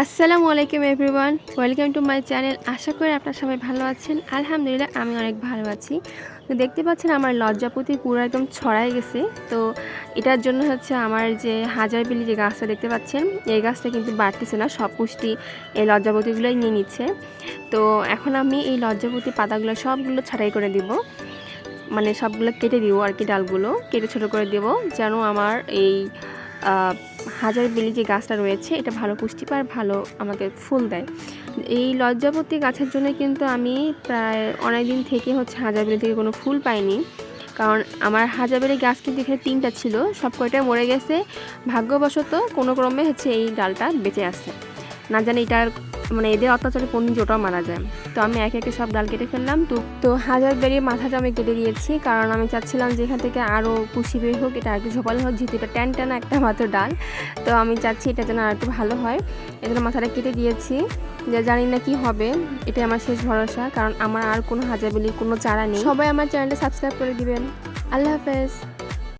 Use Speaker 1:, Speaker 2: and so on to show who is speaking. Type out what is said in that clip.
Speaker 1: আসসালামু আলাইকুম everyone, welcome to my channel. আশা করি আপনারা সবাই ভালো আছেন। আলহামদুলিল্লাহ, আমি অনেক ভালো আছি। তো দেখতে পাচ্ছেন আমার লজ্জাপতি পুরো একদম ছড়াই গেছে। তো এটার জন্য হচ্ছে আমার যে হাজার বিলি যে গাছটা দেখতে পাচ্ছেন, এই গাছটা কিন্তু বাড়তেছে না। সব পুষ্টি এই লজ্জাপতিগুলোই নিয়ে নিচ্ছে। তো এখন আমি এই লজ্জাপতি পাতাগুলো সবগুলো ছাড়াই করে দিব। মানে সবগুলো কেটে দিব আর কি ডালগুলো। কেটে ছোটো করে দেব, যেন আমার এই হাজার বেলি যে গাছটা রয়েছে, এটা ভালো পুষ্টি পায় ভালো আমাকে ফুল দেয়। এই লজ্জাপতি গাছের জন্য কিন্তু আমি প্রায় অনেক দিন থেকে হচ্ছে হাজার বেলি থেকে কোনো ফুল পাইনি। কারণ আমার হাজার বেলি গাছ কিন্তু এখানে তিনটা ছিল, সব কয়টা মরে গেছে। ভাগ্যবশত কোনো ক্রমে হচ্ছে এই ডালটা বেঁচে আছে না জানি এটার মানে এদের অত্যাচারে কোন ওটাও মারা যায়। তো আমি একে একে সব ডাল কেটে ফেললাম তো তো হাজার বেরিয়ে মাথাটা আমি কেটে দিয়েছি কারণ আমি চাচ্ছিলাম যে এখান থেকে আরও পুষি বের হোক এটা আর একটু ঝোপালো হোক যেহেতু এটা ট্যান টানা একটা মাত্র ডাল। তো আমি চাচ্ছি এটা যেন আর একটু ভালো হয়। এজন্য মাথাটা কেটে দিয়েছি যে জানি না কি হবে এটা আমার শেষ ভরসা কারণ আমার আর কোনো হাজার বেলির কোনো চারা নেই। সবাই আমার চ্যানেলটা সাবস্ক্রাইব করে দিবেন। আল্লাহ হাফেজ।